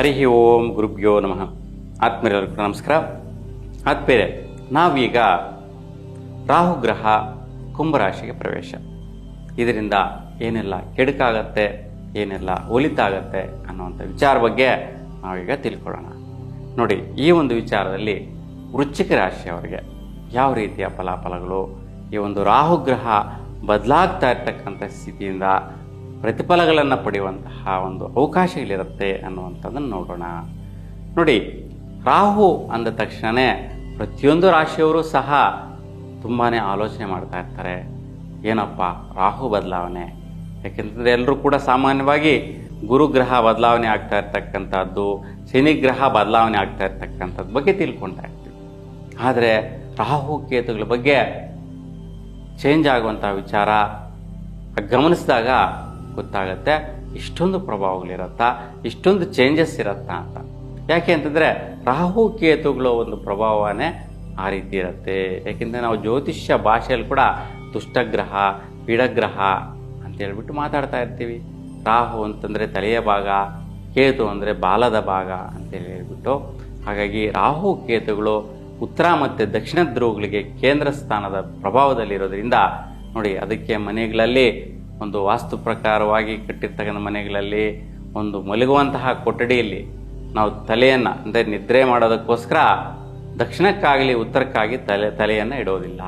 ಹರಿ ಓಂ ಗುರುಭ್ಯೋ ನಮಃ. ಆತ್ಮೀಯರಿಗೂ ನಮಸ್ಕಾರ. ಆತ್ಮೀಯರೇ, ನಾವೀಗ ರಾಹುಗ್ರಹ ಕುಂಭರಾಶಿಗೆ ಪ್ರವೇಶ. ಇದರಿಂದ ಏನೆಲ್ಲ ಕೆಡುಕಾಗತ್ತೆ, ಏನೆಲ್ಲ ಒಲಿತಾಗತ್ತೆ ಅನ್ನುವಂಥ ವಿಚಾರ ಬಗ್ಗೆ ನಾವೀಗ ತಿಳ್ಕೊಳ್ಳೋಣ. ನೋಡಿ, ಈ ಒಂದು ವಿಚಾರದಲ್ಲಿ ವೃಶ್ಚಿಕ ರಾಶಿಯವರಿಗೆ ಯಾವ ರೀತಿಯ ಫಲಾಫಲಗಳು, ಈ ಒಂದು ರಾಹುಗ್ರಹ ಬದಲಾಗ್ತಾ ಇರ್ತಕ್ಕಂಥ ಸ್ಥಿತಿಯಿಂದ ಪ್ರತಿಫಲಗಳನ್ನು ಪಡೆಯುವಂತಹ ಒಂದು ಅವಕಾಶಗಳಿರುತ್ತೆ ಅನ್ನುವಂಥದ್ದನ್ನು ನೋಡೋಣ. ನೋಡಿ, ರಾಹು ಅಂದ ತಕ್ಷಣವೇ ಪ್ರತಿಯೊಂದು ರಾಶಿಯವರು ಸಹ ತುಂಬಾ ಆಲೋಚನೆ ಮಾಡ್ತಾ ಇರ್ತಾರೆ. ಏನಪ್ಪ, ರಾಹು ಬದಲಾವಣೆ. ಯಾಕೆಂತಂದರೆ ಎಲ್ಲರೂ ಕೂಡ ಸಾಮಾನ್ಯವಾಗಿ ಗುರುಗ್ರಹ ಬದಲಾವಣೆ ಆಗ್ತಾ ಇರ್ತಕ್ಕಂಥದ್ದು ಶನಿಗ್ರಹ ಬದಲಾವಣೆ ಆಗ್ತಾ ಇರ್ತಕ್ಕಂಥದ್ದು ಬಗ್ಗೆ ತಿಳ್ಕೊಳ್ತಾ ಇರ್ತೀವಿ ಆದರೆ ರಾಹು ಕೇತುಗಳ ಬಗ್ಗೆ ಚೇಂಜ್ ಆಗುವಂಥ ವಿಚಾರ ಗಮನಿಸಿದಾಗ ಗೊತ್ತಾಗತ್ತೆ, ಇಷ್ಟೊಂದು ಪ್ರಭಾವಗಳಿರತ್ತಾ, ಇಷ್ಟೊಂದು ಚೇಂಜಸ್ ಇರತ್ತಾ ಅಂತ. ಯಾಕೆ ಅಂತಂದರೆ, ರಾಹು ಕೇತುಗಳ ಒಂದು ಪ್ರಭಾವನೇ ಆ ರೀತಿ ಇರುತ್ತೆ. ಯಾಕೆಂದರೆ ನಾವು ಜ್ಯೋತಿಷ್ಯ ಭಾಷೆಯಲ್ಲಿ ಕೂಡ ದುಷ್ಟಗ್ರಹ, ಪೀಡಗ್ರಹ ಅಂತ ಹೇಳ್ಬಿಟ್ಟು ಮಾತಾಡ್ತಾ ಇರ್ತೀವಿ. ರಾಹು ಅಂತಂದರೆ ತಲೆಯ ಭಾಗ, ಕೇತು ಅಂದರೆ ಬಾಲದ ಭಾಗ ಅಂತೇಳಿ ಹೇಳ್ಬಿಟ್ಟು, ಹಾಗಾಗಿ ರಾಹು ಕೇತುಗಳು ಉತ್ತರ ಮತ್ತು ದಕ್ಷಿಣ ಧ್ರುವಗಳಿಗೆ ಕೇಂದ್ರ ಸ್ಥಾನದ ಪ್ರಭಾವದಲ್ಲಿರೋದ್ರಿಂದ, ನೋಡಿ, ಅದಕ್ಕೆ ಮನೆಗಳಲ್ಲಿ ಒಂದು ವಾಸ್ತು ಪ್ರಕಾರವಾಗಿ ಕಟ್ಟಿರ್ತಕ್ಕಂಥ ಮನೆಗಳಲ್ಲಿ ಒಂದು ಮಲಗುವಂತಹ ಕೊಠಡಿಯಲ್ಲಿ ನಾವು ತಲೆಯನ್ನು, ಅಂದರೆ ನಿದ್ರೆ ಮಾಡೋದಕ್ಕೋಸ್ಕರ ದಕ್ಷಿಣಕ್ಕಾಗಲಿ ಉತ್ತರಕ್ಕಾಗಿ ತಲೆ, ತಲೆಯನ್ನು ಇಡೋದಿಲ್ಲ.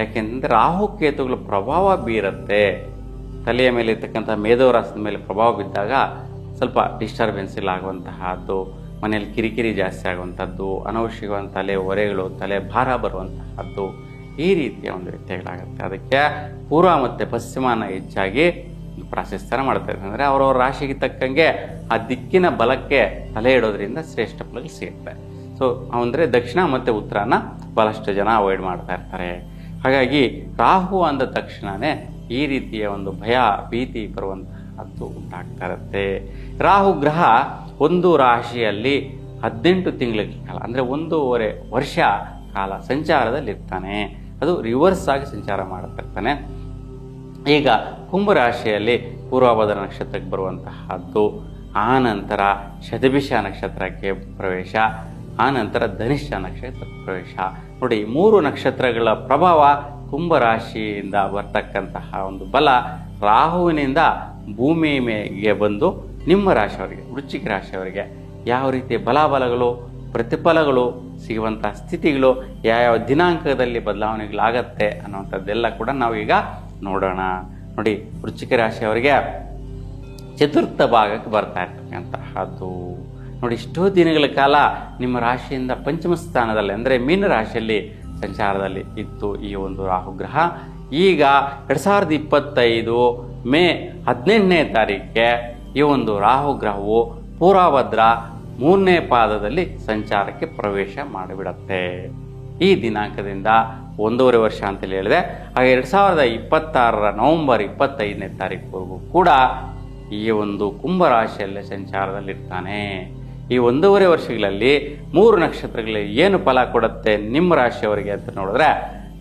ಯಾಕೆಂದರೆ ರಾಹು ಕೇತುಗಳ ಪ್ರಭಾವ ಬೀರುತ್ತೆ. ತಲೆಯ ಮೇಲೆ ಇರ್ತಕ್ಕಂಥ ಮೇಧೋರಾಸದ ಮೇಲೆ ಪ್ರಭಾವ ಬಿದ್ದಾಗ ಸ್ವಲ್ಪ ಡಿಸ್ಟರ್ಬೆನ್ಸ್ ಇಲ್ಲ ಆಗುವಂತಹದ್ದು, ಮನೆಯಲ್ಲಿ ಕಿರಿಕಿರಿ ಜಾಸ್ತಿ ಆಗುವಂಥದ್ದು ಅನವಶ್ಯಕವಾದ ತಲೆ ಹೊರೆಗಳು ತಲೆ ಭಾರ ಬರುವಂತಹದ್ದು ಈ ರೀತಿಯ ಒಂದು ವ್ಯತ್ಯಯಗಳಾಗುತ್ತೆ ಅದಕ್ಕೆ ಪೂರ್ವ ಮತ್ತು ಪಶ್ಚಿಮನ ಹೆಚ್ಚಾಗಿ ಪ್ರಾಶಸ್ತ್ಯ ಮಾಡ್ತಾರೆ ಅಂದರೆ ಅವರವ್ರ ರಾಶಿಗೆ ತಕ್ಕಂಗೆ ಆ ದಿಕ್ಕಿನ ಬಲಕ್ಕೆ ತಲೆ ಇಡೋದ್ರಿಂದ ಶ್ರೇಷ್ಠ ಫಲಗಳು ಸಿಗುತ್ತೆ. ಸೊ ಅಂದರೆ ದಕ್ಷಿಣ ಮತ್ತು ಉತ್ತರನ ಬಹಳಷ್ಟು ಜನ ಅವಾಯ್ಡ್ ಮಾಡ್ತಾ ಇರ್ತಾರೆ. ಹಾಗಾಗಿ ರಾಹು ಅಂದ ತಕ್ಷಣವೇ ಈ ರೀತಿಯ ಒಂದು ಭಯ, ಭೀತಿ ಬರುವಂತಹದ್ದು ಉಂಟಾಗ್ತಾ ಇರುತ್ತೆ. ರಾಹು ಗ್ರಹ ಒಂದು ರಾಶಿಯಲ್ಲಿ ಹದಿನೆಂಟು ತಿಂಗಳ ಕಾಲ, ಅಂದರೆ ಒಂದೂವರೆ ವರ್ಷ ಕಾಲ ಸಂಚಾರದಲ್ಲಿರ್ತಾನೆ. ಅದು ರಿವರ್ಸ್ ಆಗಿ ಸಂಚಾರ ಮಾಡ್ತಿರ್ತಾನೆ ಈಗ ಕುಂಭರಾಶಿಯಲ್ಲಿ ಪೂರ್ವಭದ್ರ ನಕ್ಷತ್ರಕ್ಕೆ ಬರುವಂತಹದ್ದು ಆ ನಂತರ ಶತಭಿಷ ನಕ್ಷತ್ರಕ್ಕೆ ಪ್ರವೇಶ ಆ ನಂತರ ಧನಿಷ್ಠ ನಕ್ಷತ್ರ ಪ್ರವೇಶ. ನೋಡಿ ಮೂರು ನಕ್ಷತ್ರಗಳ ಪ್ರಭಾವ ಕುಂಭರಾಶಿಯಿಂದ ಬರ್ತಕ್ಕಂತಹ ಒಂದು ಬಲ ರಾಹುವಿನಿಂದ ಭೂಮಿ ಮೇಲೆ ಬಂದು ನಿಮ್ಮ ರಾಶಿಯವರಿಗೆ, ವೃಶ್ಚಿಕ ರಾಶಿಯವರಿಗೆ. ಯಾವ ರೀತಿ ಬಲಾಬಲಗಳು ಪ್ರತಿಫಲಗಳು ಸಿಗುವಂತಹ ಸ್ಥಿತಿಗಳು ಯಾವ್ಯಾವ ದಿನಾಂಕದಲ್ಲಿ ಬದಲಾವಣೆಗಳಾಗತ್ತೆ ಅನ್ನುವಂಥದ್ದೆಲ್ಲ ಕೂಡ ನಾವೀಗ ನೋಡೋಣ. ನೋಡಿ, ವೃಶ್ಚಿಕ ರಾಶಿಯವರಿಗೆ ಚತುರ್ಥ ಭಾಗಕ್ಕೆ ಬರ್ತಾ ಇರ್ತಕ್ಕಂತಹದ್ದು ನೋಡಿ, ಇಷ್ಟೋ ದಿನಗಳ ಕಾಲ ನಿಮ್ಮ ರಾಶಿಯಿಂದ ಪಂಚಮ ಸ್ಥಾನದಲ್ಲಿ, ಅಂದರೆ ಮೀನ ರಾಶಿಯಲ್ಲಿ ಸಂಚಾರದಲ್ಲಿ ಇತ್ತು ಈ ಒಂದು ರಾಹುಗ್ರಹ ಈಗ ಎರಡು ಸಾವಿರದ ಇಪ್ಪತ್ತೈದು ಮೇ ಹದಿನೆಂಟನೇ ತಾರೀಕಿಗೆ ಈ ಒಂದು ರಾಹುಗ್ರಹವು ಪೂರ್ವಭದ್ರ ಮೂರನೇ ಪಾದದಲ್ಲಿ ಸಂಚಾರಕ್ಕೆ ಪ್ರವೇಶ ಮಾಡಿಬಿಡತ್ತೆ. ಈ ದಿನಾಂಕದಿಂದ ಒಂದೂವರೆ ವರ್ಷ ಅಂತೇಳಿ ಹೇಳಿದೆ. ಹಾಗೆ ಎರಡು ಸಾವಿರದ ಇಪ್ಪತ್ತಾರರ ನವಂಬರ್ ಇಪ್ಪತ್ತೈದನೇ ತಾರೀಕುವರೆಗೂ ಕೂಡ ಈ ಒಂದು ಕುಂಭರಾಶಿಯಲ್ಲೇ ಸಂಚಾರದಲ್ಲಿರ್ತಾನೆ. ಈ ಒಂದೂವರೆ ವರ್ಷಗಳಲ್ಲಿ ಮೂರು ನಕ್ಷತ್ರಗಳಲ್ಲಿ ಏನು ಫಲ ಕೊಡುತ್ತೆ ನಿಮ್ಮ ರಾಶಿಯವರಿಗೆ ಅಂತ ನೋಡಿದ್ರೆ,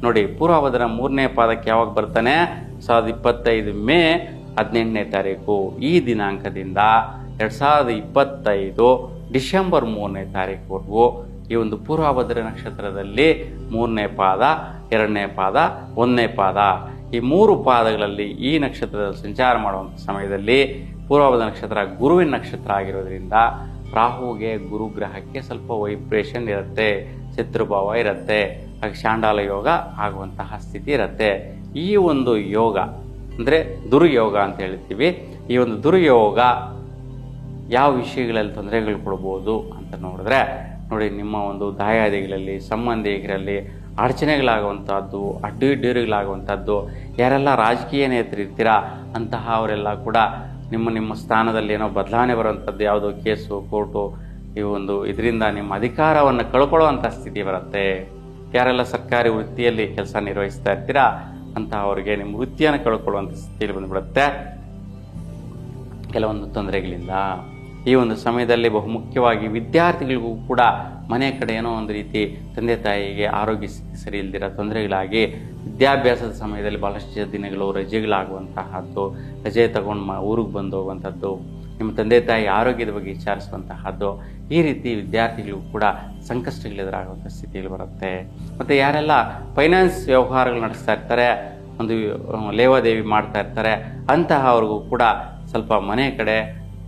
ನೋಡಿ ಪೂರ್ವಭದ್ರ ಮೂರನೇ ಪಾದಕ್ಕೆ ಯಾವಾಗ ಬರ್ತಾನೆ? ಸಾವಿರದ ಇಪ್ಪತ್ತೈದು ಮೇ ಹದಿನೆಂಟನೇ ತಾರೀಕು. ಈ ದಿನಾಂಕದಿಂದ ಎರಡು ಸಾವಿರದ ಇಪ್ಪತ್ತೈದು ಡಿಸೆಂಬರ್ ಮೂರನೇ ತಾರೀಕುವರೆಗೂ ಈ ಒಂದು ಪೂರ್ವಭದ್ರ ನಕ್ಷತ್ರದಲ್ಲಿ ಮೂರನೇ ಪಾದ, ಎರಡನೇ ಪಾದ, ಒಂದನೇ ಪಾದ. ಈ ಮೂರು ಪಾದಗಳಲ್ಲಿ ಈ ನಕ್ಷತ್ರದಲ್ಲಿ ಸಂಚಾರ ಮಾಡುವಂಥ ಸಮಯದಲ್ಲಿ ಪೂರ್ವಭದ್ರ ನಕ್ಷತ್ರ ಗುರುವಿನ ನಕ್ಷತ್ರ ಆಗಿರೋದ್ರಿಂದ ರಾಹುಗೆ ಗುರುಗ್ರಹಕ್ಕೆ ಸ್ವಲ್ಪ ವೈಬ್ರೇಷನ್ ಇರುತ್ತೆ, ಶತ್ರುಭಾವ ಇರುತ್ತೆ, ಹಾಗೆ ಶಾಂಡಾಲ ಯೋಗ ಆಗುವಂತಹ ಸ್ಥಿತಿ ಇರುತ್ತೆ. ಈ ಒಂದು ಯೋಗ ಅಂದರೆ ದುರ್ಯೋಗ ಅಂತ ಹೇಳ್ತೀವಿ. ಈ ಒಂದು ದುರ್ಯೋಗ ಯಾವ ವಿಷಯಗಳಲ್ಲಿ ತೊಂದರೆಗಳು ಕೊಡ್ಬೋದು ಅಂತ ನೋಡಿದ್ರೆ, ನೋಡಿ, ನಿಮ್ಮ ಒಂದು ದಾಯಾದಿಗಳಲ್ಲಿ, ಸಂಬಂಧಿಕರಲ್ಲಿ ಅಡಚಣೆಗಳಾಗುವಂಥದ್ದು ಅಡ್ಡಿ ಇಡ್ಡೀರುಗಳಾಗುವಂಥದ್ದು ಯಾರೆಲ್ಲ ರಾಜಕೀಯ ನೇತೃ ಇರ್ತೀರಾ, ಅಂತಹ ಅವರೆಲ್ಲ ಕೂಡ ನಿಮ್ಮ ನಿಮ್ಮ ಸ್ಥಾನದಲ್ಲಿ ಏನೋ ಬದಲಾವಣೆ ಬರುವಂಥದ್ದು ಯಾವುದೋ ಕೇಸು, ಕೋರ್ಟು, ಈ ಒಂದು ಇದರಿಂದ ನಿಮ್ಮ ಅಧಿಕಾರವನ್ನು ಕಳ್ಕೊಳ್ಳುವಂಥ ಸ್ಥಿತಿ ಬರುತ್ತೆ. ಯಾರೆಲ್ಲ ಸರ್ಕಾರಿ ವೃತ್ತಿಯಲ್ಲಿ ಕೆಲಸ ನಿರ್ವಹಿಸ್ತಾ ಇರ್ತೀರಾ ಅಂತಹವರಿಗೆ ನಿಮ್ಮ ವೃತ್ತಿಯನ್ನು ಕಳ್ಕೊಳ್ಳುವಂಥ ಸ್ಥಿತಿಯಲ್ಲಿ ಬಂದುಬಿಡುತ್ತೆ. ಕೆಲವೊಂದು ತೊಂದರೆಗಳಿಂದ ಈ ಒಂದು ಸಮಯದಲ್ಲಿ ಬಹುಮುಖ್ಯವಾಗಿ ವಿದ್ಯಾರ್ಥಿಗಳಿಗೂ ಕೂಡ ಮನೆ ಕಡೆ ಏನೋ ಒಂದು ರೀತಿ ತಂದೆ ತಾಯಿಗೆ ಆರೋಗ್ಯ ಸ್ಥಿತಿ ಸರಿ ಇಲ್ದಿರೋ ತೊಂದರೆಗಳಾಗಿ ವಿದ್ಯಾಭ್ಯಾಸದ ಸಮಯದಲ್ಲಿ ಭಾಳಷ್ಟು ದಿನಗಳು ರಜೆಗಳಾಗುವಂತಹದ್ದು, ರಜೆ ತಗೊಂಡು ಊರಿಗೆ ಬಂದು ಹೋಗುವಂಥದ್ದು ನಿಮ್ಮ ತಂದೆ ತಾಯಿ ಆರೋಗ್ಯದ ಬಗ್ಗೆ ವಿಚಾರಿಸುವಂತಹದ್ದು, ಈ ರೀತಿ ವಿದ್ಯಾರ್ಥಿಗಳಿಗೂ ಕೂಡ ಸಂಕಷ್ಟಗಳು ಎದುರಾಗುವಂಥ ಸ್ಥಿತಿಗಳು ಬರುತ್ತೆ. ಮತ್ತು ಯಾರೆಲ್ಲ ಫೈನಾನ್ಸ್ ವ್ಯವಹಾರಗಳು ನಡೆಸ್ತಾ ಇರ್ತಾರೆ, ಒಂದು ಲೇವಾದೇವಿ ಮಾಡ್ತಾ ಇರ್ತಾರೆ, ಅಂತಹ ಅವ್ರಿಗೂ ಕೂಡ ಸ್ವಲ್ಪ ಮನೆ ಕಡೆ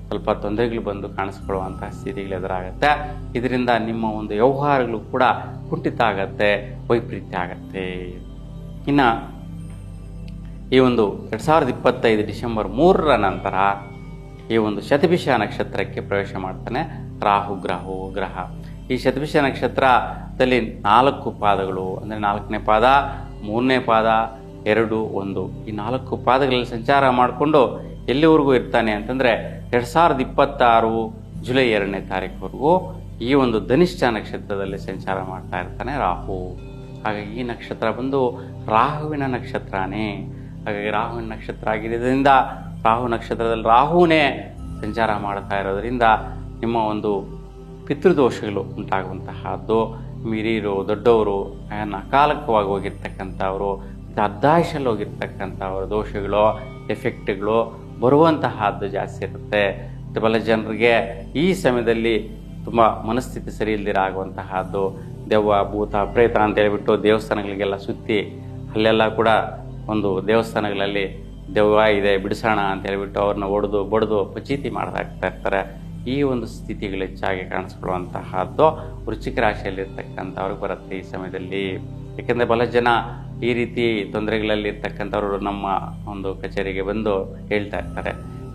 ಸ್ವಲ್ಪ ತೊಂದರೆಗಳು ಬಂದು ಕಾಣಿಸ್ಕೊಳ್ಳುವಂತಹ ಸ್ಥಿತಿಗಳು ಎದುರಾಗುತ್ತೆ. ಇದರಿಂದ ನಿಮ್ಮ ಒಂದು ವ್ಯವಹಾರಗಳು ಕೂಡ ಕುಂಠಿತ ಆಗತ್ತೆ ವೈಪರೀತ್ಯ ಆಗತ್ತೆ. ಇನ್ನು ಈ ಒಂದು ಎರಡು ಸಾವಿರದ ಇಪ್ಪತ್ತೈದು ಡಿಸೆಂಬರ್ ಮೂರರ ನಂತರ ಈ ಒಂದು ಶತಭಿಷ ನಕ್ಷತ್ರಕ್ಕೆ ಪ್ರವೇಶ ಮಾಡ್ತಾನೆ ರಾಹು, ಗ್ರಹು, ಗ್ರಹ. ಈ ಶತಭಿಷ ನಕ್ಷತ್ರದಲ್ಲಿ ನಾಲ್ಕು ಪಾದಗಳು, ಅಂದರೆ ನಾಲ್ಕನೇ ಪಾದ, ಮೂರನೇ ಪಾದ, ಎರಡು, ಒಂದು. ಈ ನಾಲ್ಕು ಪಾದಗಳಲ್ಲಿ ಸಂಚಾರ ಮಾಡಿಕೊಂಡು ಎಲ್ಲಿವರೆಗೂ ಇರ್ತಾನೆ ಅಂತಂದರೆ ಎರಡು ಸಾವಿರದ ಇಪ್ಪತ್ತಾರು ಜುಲೈ ಎರಡನೇ ತಾರೀಕುವರೆಗೂ ಈ ಒಂದು ಧನಿಷ್ಠ ನಕ್ಷತ್ರದಲ್ಲಿ ಸಂಚಾರ ಮಾಡ್ತಾ ಇರ್ತಾನೆ ರಾಹು. ಹಾಗಾಗಿ ಈ ನಕ್ಷತ್ರ ಬಂದು ರಾಹುವಿನ ನಕ್ಷತ್ರನೇ. ಹಾಗಾಗಿ ರಾಹುವಿನ ನಕ್ಷತ್ರ ಆಗಿರೋದ್ರಿಂದ ರಾಹು ನಕ್ಷತ್ರದಲ್ಲಿ ರಾಹುನೇ ಸಂಚಾರ ಮಾಡ್ತಾ ಇರೋದ್ರಿಂದ ನಿಮ್ಮ ಒಂದು ಪಿತೃದೋಷಗಳು ಉಂಟಾಗುವಂತಹದ್ದು. ಮಿರಿಯರು, ದೊಡ್ಡವರು ಅಕಾಲಕವಾಗಿ ಹೋಗಿರ್ತಕ್ಕಂಥವ್ರು ಮತ್ತು ಅರ್ಧಾಯುಷಲ್ಲಿ ಹೋಗಿರ್ತಕ್ಕಂಥವ್ರ ದೋಷಗಳು, ಎಫೆಕ್ಟ್ಗಳು ಬರುವಂತಹದ್ದು ಜಾಸ್ತಿ ಇರುತ್ತೆ. ಬಲ ಜನರಿಗೆ ಈ ಸಮಯದಲ್ಲಿ ತುಂಬ ಮನಸ್ಥಿತಿ ಸರಿ ಇಲ್ದಿರ ಆಗುವಂತಹದ್ದು. ದೆವ್ವ, ಭೂತ, ಪ್ರೇತ ಅಂತ ಹೇಳಿಬಿಟ್ಟು ದೇವಸ್ಥಾನಗಳಿಗೆಲ್ಲ ಸುತ್ತಿ ಅಲ್ಲೆಲ್ಲ ಕೂಡ ಒಂದು ದೇವಸ್ಥಾನಗಳಲ್ಲಿ ದೆವ್ವ ಇದೆ, ಬಿಡಿಸೋಣ ಅಂತ ಹೇಳಿಬಿಟ್ಟು ಅವ್ರನ್ನ ಒಡೆದು ಬಡಿದು ಪಚೀತಿ ಮಾಡ್ತಾ ಇರ್ತಾರೆ. ಈ ಒಂದು ಸ್ಥಿತಿಗಳು ಹೆಚ್ಚಾಗಿ ಕಾಣಿಸ್ಕೊಳ್ಳುವಂತಹದ್ದು ವೃಶ್ಚಿಕ ರಾಶಿಯಲ್ಲಿರ್ತಕ್ಕಂಥವ್ರಿಗೆ ಬರುತ್ತೆ ಈ ಸಮಯದಲ್ಲಿ. ಯಾಕೆಂದರೆ ಬಹಳ ಜನ ಈ ರೀತಿ ತೊಂದರೆಗಳಲ್ಲಿ ಇರ್ತಕ್ಕಂಥವ್ರು ನಮ್ಮ ಒಂದು ಕಚೇರಿಗೆ ಬಂದು ಹೇಳ್ತಾ ಇರ್ತಾರೆ.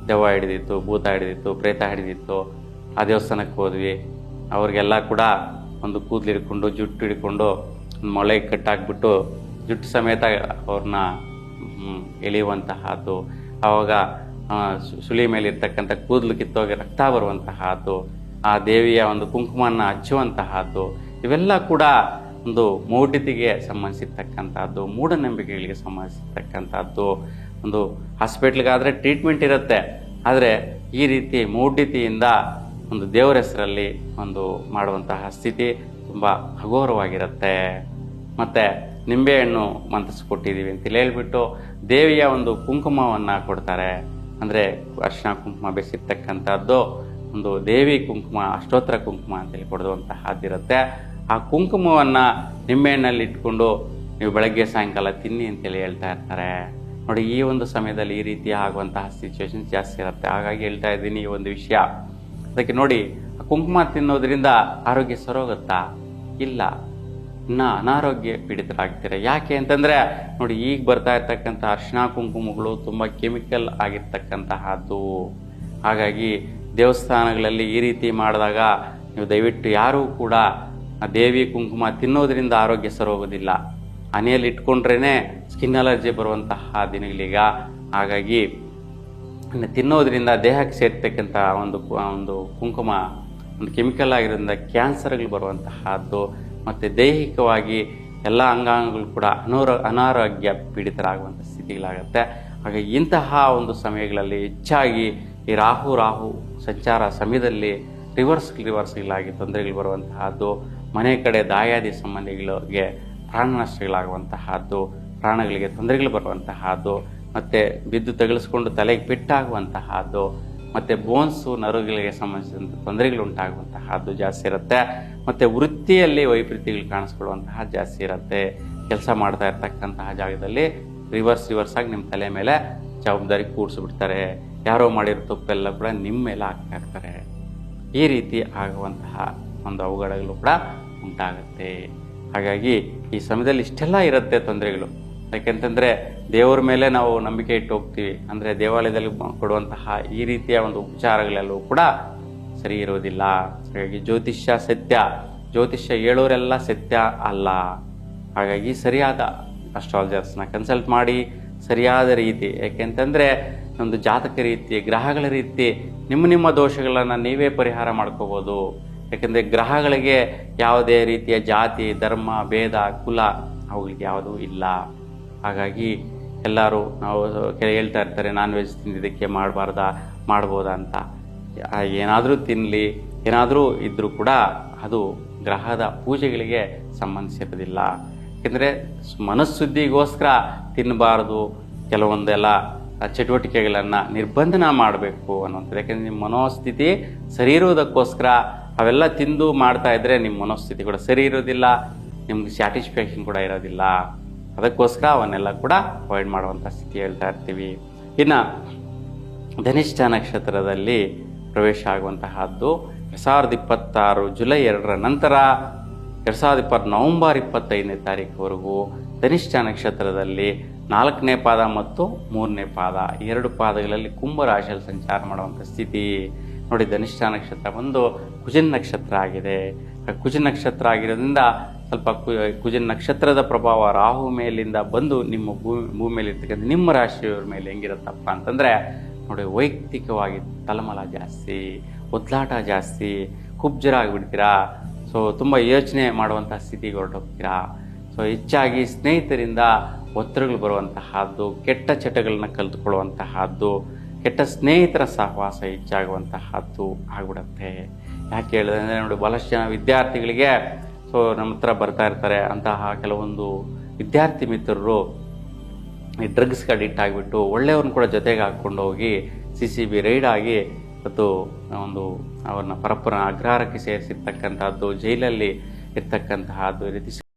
ದೆವ್ವ ಹಿಡಿದಿತ್ತು, ಭೂತ ಹಿಡಿದಿತ್ತು, ಪ್ರೇತ ಹಿಡಿದಿತ್ತು. ಆ ದೇವಸ್ಥಾನಕ್ಕೆ ಹೋದ್ವಿ. ಅವ್ರಿಗೆಲ್ಲ ಕೂಡ ಒಂದು ಕೂದಲು ಹಿಡ್ಕೊಂಡು, ಜುಟ್ಟು ಹಿಡ್ಕೊಂಡು ಮೊಳೆ ಕಟ್ಟಾಕ್ಬಿಟ್ಟು ಜುಟ್ಟು ಸಮೇತ ಅವ್ರನ್ನ ಎಳೆಯುವಂತಹದ್ದು. ಆವಾಗ ಸುಳಿ ಮೇಲೆ ಇರ್ತಕ್ಕಂಥ ಕೂದಲು ಕಿತ್ತೋಗಿ ರಕ್ತ ಬರುವಂತಹದ್ದು. ಆ ದೇವಿಯ ಒಂದು ಕುಂಕುಮನ ಹಚ್ಚುವಂತಹದ್ದು. ಇವೆಲ್ಲ ಕೂಡ ಒಂದು ಮೌಢ್ಯತೆಗೆ ಸಂಬಂಧಿಸಿರ್ತಕ್ಕಂಥದ್ದು, ಮೂಢನಂಬಿಕೆಗಳಿಗೆ ಸಂಬಂಧಿಸಿರ್ತಕ್ಕಂಥದ್ದು, ಒಂದು ಹಾಸ್ಪಿಟ್ಲಿಗಾದರೆ ಟ್ರೀಟ್ಮೆಂಟ್ ಇರುತ್ತೆ. ಆದರೆ ಈ ರೀತಿ ಮೌಢ್ಯತೆಯಿಂದ ಒಂದು ದೇವರ ಹೆಸರಲ್ಲಿ ಒಂದು ಮಾಡುವಂತಹ ಸ್ಥಿತಿ ತುಂಬ ಅಘೋರವಾಗಿರುತ್ತೆ ಮತ್ತು ನಿಂಬೆಹಣ್ಣು ಮಂತ್ರಿಸ್ಕೊಟ್ಟಿದ್ದೀವಿ ಅಂತೇಳಿ ಹೇಳ್ಬಿಟ್ಟು ದೇವಿಯ ಒಂದು ಕುಂಕುಮವನ್ನು ಕೊಡ್ತಾರೆ. ಅಂದರೆ ಅರ್ಶಿನ ಕುಂಕುಮ ಬೆಸಿರ್ತಕ್ಕಂಥದ್ದು, ಒಂದು ದೇವಿ ಕುಂಕುಮ ಅಷ್ಟೋತ್ತರ ಕುಂಕುಮ ಅಂತೇಳಿ ಕೊಡುವಂತಹದ್ದಿರುತ್ತೆ. ಆ ಕುಂಕುಮವನ್ನು ನಿಂಬೆಹಣ್ಣಲ್ಲಿ ಇಟ್ಕೊಂಡು ನೀವು ಬೆಳಗ್ಗೆ ಸಾಯಂಕಾಲ ತಿನ್ನಿ ಅಂತೇಳಿ ಹೇಳ್ತಾ ಇರ್ತಾರೆ. ನೋಡಿ, ಈ ಒಂದು ಸಮಯದಲ್ಲಿ ಈ ರೀತಿ ಆಗುವಂತಹ ಸಿಚುವೇಶನ್ ಜಾಸ್ತಿ ಇರುತ್ತೆ. ಹಾಗಾಗಿ ಹೇಳ್ತಾ ಇದ್ದೀನಿ ಈ ಒಂದು ವಿಷಯ. ಅದಕ್ಕೆ ನೋಡಿ ಕುಂಕುಮ ತಿನ್ನೋದ್ರಿಂದ ಆರೋಗ್ಯ ಸರೋಗುತ್ತಾ? ಇಲ್ಲ. ಇನ್ನ ಅನಾರೋಗ್ಯ ಪೀಡಿತರಾಗ್ತೀರ? ಯಾಕೆ ಅಂತಂದರೆ, ನೋಡಿ, ಈಗ ಬರ್ತಾ ಇರ್ತಕ್ಕಂಥ ಅರ್ಶಿನ ಕುಂಕುಮಗಳು ತುಂಬ ಕೆಮಿಕಲ್ ಆಗಿರ್ತಕ್ಕಂತಹದ್ದು. ಹಾಗಾಗಿ ದೇವಸ್ಥಾನಗಳಲ್ಲಿ ಈ ರೀತಿ ಮಾಡಿದಾಗ ನೀವು ದಯವಿಟ್ಟು ಯಾರೂ ಕೂಡ ಆ ದೇವಿ ಕುಂಕುಮ ತಿನ್ನೋದ್ರಿಂದ ಆರೋಗ್ಯ ಸರೋಗೋದಿಲ್ಲ ಮನೆಯಲ್ಲಿ ಇಟ್ಕೊಂಡ್ರೇ ಸ್ಕಿನ್ ಅಲರ್ಜಿ ಬರುವಂತಹ ದಿನಗಳೀಗ ಹಾಗಾಗಿ ತಿನ್ನೋದರಿಂದ ದೇಹಕ್ಕೆ ಸೇರ್ತಕ್ಕಂಥ ಒಂದು ಒಂದು ಕುಂಕುಮ ಒಂದು ಕೆಮಿಕಲ್ ಆಗಿರೋದ್ರಿಂದ ಕ್ಯಾನ್ಸರ್ಗಳು ಬರುವಂತಹದ್ದು. ಮತ್ತು ದೈಹಿಕವಾಗಿ ಎಲ್ಲ ಅಂಗಾಂಗಗಳು ಕೂಡ ಅನಾರ, ಅನಾರೋಗ್ಯ ಪೀಡಿತರಾಗುವಂಥ ಸ್ಥಿತಿಗಳಾಗುತ್ತೆ. ಹಾಗೆ ಇಂತಹ ಒಂದು ಸಮಯಗಳಲ್ಲಿ ಹೆಚ್ಚಾಗಿ ಈ ರಾಹು ರಾಹು ಸಂಚಾರ ಸಮಯದಲ್ಲಿ ರಿವರ್ಸ್ ರಿವರ್ಸ್ಗಳಾಗಿ ತೊಂದರೆಗಳು ಬರುವಂತಹದ್ದು. ಮನೆ ಕಡೆ ದಾಯಾದಿ ಸಂಬಂಧಿಗಳಿಗೆ ಪ್ರಾಣ ನಷ್ಟಗಳಾಗುವಂತಹದ್ದು ಪ್ರಾಣಗಳಿಗೆ ತೊಂದರೆಗಳು ಬರುವಂತಹದ್ದು, ಮತ್ತು ಬಿದ್ದು ತಗಲಿಸ್ಕೊಂಡು ತಲೆಗೆ ಪೆಟ್ಟಾಗುವಂತಹದ್ದು, ಮತ್ತು ಬೋನ್ಸು ನರುಗಳಿಗೆ ಸಂಬಂಧಿಸಿದಂಥ ತೊಂದರೆಗಳು ಉಂಟಾಗುವಂತಹದ್ದು ಜಾಸ್ತಿ ಇರುತ್ತೆ. ಮತ್ತು ವೃತ್ತಿಯಲ್ಲಿ ವೈಪರೀತ್ಯಗಳು ಕಾಣಿಸ್ಕೊಳ್ಳುವಂತಹ ಜಾಸ್ತಿ ಇರುತ್ತೆ. ಕೆಲಸ ಮಾಡ್ತಾ ಇರ್ತಕ್ಕಂತಹ ಜಾಗದಲ್ಲಿ ರಿವರ್ಸ್ ರಿವರ್ಸ್ ಆಗಿ ನಿಮ್ಮ ತಲೆ ಮೇಲೆ ಜವಾಬ್ದಾರಿ ಕೂಡಿಸ್ಬಿಡ್ತಾರೆ. ಯಾರೋ ಮಾಡಿರೋ ತಪ್ಪೆಲ್ಲ ಕೂಡ ನಿಮ್ಮ ಮೇಲೆ ಹಾಕ್ತಾ ಇರ್ತಾರೆ. ಈ ರೀತಿ ಆಗುವಂತಹ ಒಂದು ಅವಘಡಗಳು ಕೂಡ ಉಂಟಾಗುತ್ತೆ. ಹಾಗಾಗಿ ಈ ಸಮಯದಲ್ಲಿ ಇಷ್ಟೆಲ್ಲ ಇರುತ್ತೆ ತೊಂದರೆಗಳು. ಯಾಕೆಂತಂದರೆ ದೇವರ ಮೇಲೆ ನಾವು ನಂಬಿಕೆ ಇಟ್ಟು ಹೋಗ್ತೀವಿ. ಅಂದರೆ ದೇವಾಲಯದಲ್ಲಿ ಕೊಡುವಂತಹ ಈ ರೀತಿಯ ಒಂದು ಉಪಚಾರಗಳೆಲ್ಲವೂ ಕೂಡ ಸರಿ ಇರೋದಿಲ್ಲ ಹಾಗಾಗಿ ಜ್ಯೋತಿಷ್ಯ ಸತ್ಯ. ಜ್ಯೋತಿಷ್ಯ ಹೇಳೋರೆಲ್ಲ ಸತ್ಯ ಅಲ್ಲ. ಹಾಗಾಗಿ ಸರಿಯಾದ ಅಸ್ಟ್ರಾಲಜರ್ಸ್ನ ಕನ್ಸಲ್ಟ್ ಮಾಡಿ ಸರಿಯಾದ ರೀತಿ. ಯಾಕೆಂತಂದರೆ ಒಂದು ಜಾತಕ ರೀತಿ, ಗ್ರಹಗಳ ರೀತಿ ನಿಮ್ಮ ನಿಮ್ಮ ದೋಷಗಳನ್ನು ನೀವೇ ಪರಿಹಾರ ಮಾಡ್ಕೋಬೋದು. ಯಾಕೆಂದರೆ ಗ್ರಹಗಳಿಗೆ ಯಾವುದೇ ರೀತಿಯ ಜಾತಿ, ಧರ್ಮ, ಭೇದ, ಕುಲ ಅವುಗಳಿಗೆ ಯಾವುದೂ ಇಲ್ಲ. ಹಾಗಾಗಿ ಎಲ್ಲರೂ ನಾವು ಹೇಳ್ತಾ ಇರ್ತಾರೆ ನಾನ್ ವೆಜ್ ತಿಂದಿದ್ದಕ್ಕೆ ಮಾಡಬಾರ್ದ, ಮಾಡ್ಬೋದಾ ಅಂತ. ಏನಾದರೂ ತಿನ್ನಲಿ ಏನಾದರೂ ಇದ್ದರೂ ಕೂಡ ಅದು ಗ್ರಹದ ಪೂಜೆಗಳಿಗೆ ಸಂಬಂಧಿಸಿರೋದಿಲ್ಲ. ಯಾಕೆಂದರೆ ಮನಸ್ಸುದ್ದಿಗೋಸ್ಕರ ತಿನ್ನಬಾರ್ದು ಕೆಲವೊಂದೆಲ್ಲ ಚಟುವಟಿಕೆಗಳನ್ನು ನಿರ್ಬಂಧನ ಮಾಡಬೇಕು ಅನ್ನುವಂಥದ್ದು. ಯಾಕೆಂದರೆ ನಿಮ್ಮ ಮನೋಸ್ಥಿತಿ ಸರಿ ಇರುವುದಕ್ಕೋಸ್ಕರ ಅವೆಲ್ಲ ತಿಂದು ಮಾಡ್ತಾ ಇದ್ದರೆ ನಿಮ್ಮ ಮನಸ್ಥಿತಿ ಕೂಡ ಸರಿ ಇರೋದಿಲ್ಲ, ನಿಮ್ಗೆ ಸ್ಯಾಟಿಸ್ಫ್ಯಾಕ್ಷನ್ ಕೂಡ ಇರೋದಿಲ್ಲ. ಅದಕ್ಕೋಸ್ಕರ ಅವನ್ನೆಲ್ಲ ಕೂಡ ಅವಾಯ್ಡ್ ಮಾಡುವಂಥ ಸ್ಥಿತಿ ಹೇಳ್ತಾ ಇರ್ತೀವಿ. ಇನ್ನು ಧನಿಷ್ಠ ನಕ್ಷತ್ರದಲ್ಲಿ ಪ್ರವೇಶ ಆಗುವಂತಹದ್ದು ಎರಡು ಸಾವಿರದ ಇಪ್ಪತ್ತಾರು ಜುಲೈ ಎರಡರ ನಂತರ ಎರಡು ಸಾವಿರದ ಇಪ್ಪತ್ತು ನವಂಬರ್ ಇಪ್ಪತ್ತೈದನೇ ತಾರೀಕುವರೆಗೂ ಧನಿಷ್ಠ ನಕ್ಷತ್ರದಲ್ಲಿ ನಾಲ್ಕನೇ ಪಾದ ಮತ್ತು ಮೂರನೇ ಪಾದ ಎರಡು ಪಾದಗಳಲ್ಲಿ ಕುಂಭರಾಶಿಯಲ್ಲಿ ಸಂಚಾರ ಮಾಡುವಂಥ ಸ್ಥಿತಿ. ನೋಡಿ, ಧನಿಷ್ಠ ನಕ್ಷತ್ರ ಬಂದು ಕುಜನ್ ನಕ್ಷತ್ರ ಆಗಿದೆ. ಕುಜನ್ ನಕ್ಷತ್ರ ಆಗಿರೋದ್ರಿಂದ ಸ್ವಲ್ಪ ಕುಜನ್ ನಕ್ಷತ್ರದ ಪ್ರಭಾವ ರಾಹು ಮೇಲಿಂದ ಬಂದು ನಿಮ್ಮ ಭೂಮಿ ಭೂಮಿಯಲ್ಲಿ ಇರ್ತಕ್ಕಂಥ ನಿಮ್ಮ ರಾಶಿಯವ್ರ ಮೇಲೆ ಹೆಂಗಿರುತ್ತಪ್ಪ ಅಂತಂದರೆ, ನೋಡಿ ವೈಯಕ್ತಿಕವಾಗಿ ತಲಮಲ ಜಾಸ್ತಿ ಒದ್ಲಾಟ ಜಾಸ್ತಿ ಕುಬ್ಜರ ಆಗಿಬಿಡ್ತೀರಾ? ಸೊ ತುಂಬ ಯೋಚನೆ ಮಾಡುವಂಥ ಸ್ಥಿತಿಗೆ ಹೊರಟೋಗ್ತೀರಾ? ಸೊ ಹೆಚ್ಚಾಗಿ ಸ್ನೇಹಿತರಿಂದ ಒತ್ತಡಗಳು ಬರುವಂತಹದ್ದು, ಕೆಟ್ಟ ಚಟಗಳನ್ನ ಕಲಿತುಕೊಳ್ಳುವಂತಹದ್ದು, ಕೆಟ್ಟ ಸ್ನೇಹಿತರ ಸಹವಾಸ ಹೆಚ್ಚಾಗುವಂತಹದ್ದು ಆಗ್ಬಿಡತ್ತೆ. ಯಾಕೆ ಹೇಳಿದೆ ಅಂದರೆ ನೋಡಿ ಭಾಳಷ್ಟು ಜನ ವಿದ್ಯಾರ್ಥಿಗಳಿಗೆ, ಸೊ ನಮ್ಮ ಹತ್ರ ಬರ್ತಾ ಇರ್ತಾರೆ ಅಂತಹ ಕೆಲವೊಂದು ವಿದ್ಯಾರ್ಥಿ ಮಿತ್ರರು ಈ ಡ್ರಗ್ಸ್ಗೆ ಅಡಿಕ್ಟ್ ಆಗಿಬಿಟ್ಟು ಒಳ್ಳೆಯವ್ರನ್ನ ಕೂಡ ಜೊತೆಗೆ ಹಾಕ್ಕೊಂಡು ಹೋಗಿ ಸಿ ಸಿ ಬಿ ರೈಡ್ ಆಗಿ ಮತ್ತು ಒಂದು ಅವ್ರನ್ನ ಪರಪ್ಪನ ಅಗ್ರಹಾರಕ್ಕೆ ಸೇರಿಸಿರ್ತಕ್ಕಂಥದ್ದು, ಜೈಲಲ್ಲಿ ಇರ್ತಕ್ಕಂತಹದ್ದು ಈ ರೀತಿ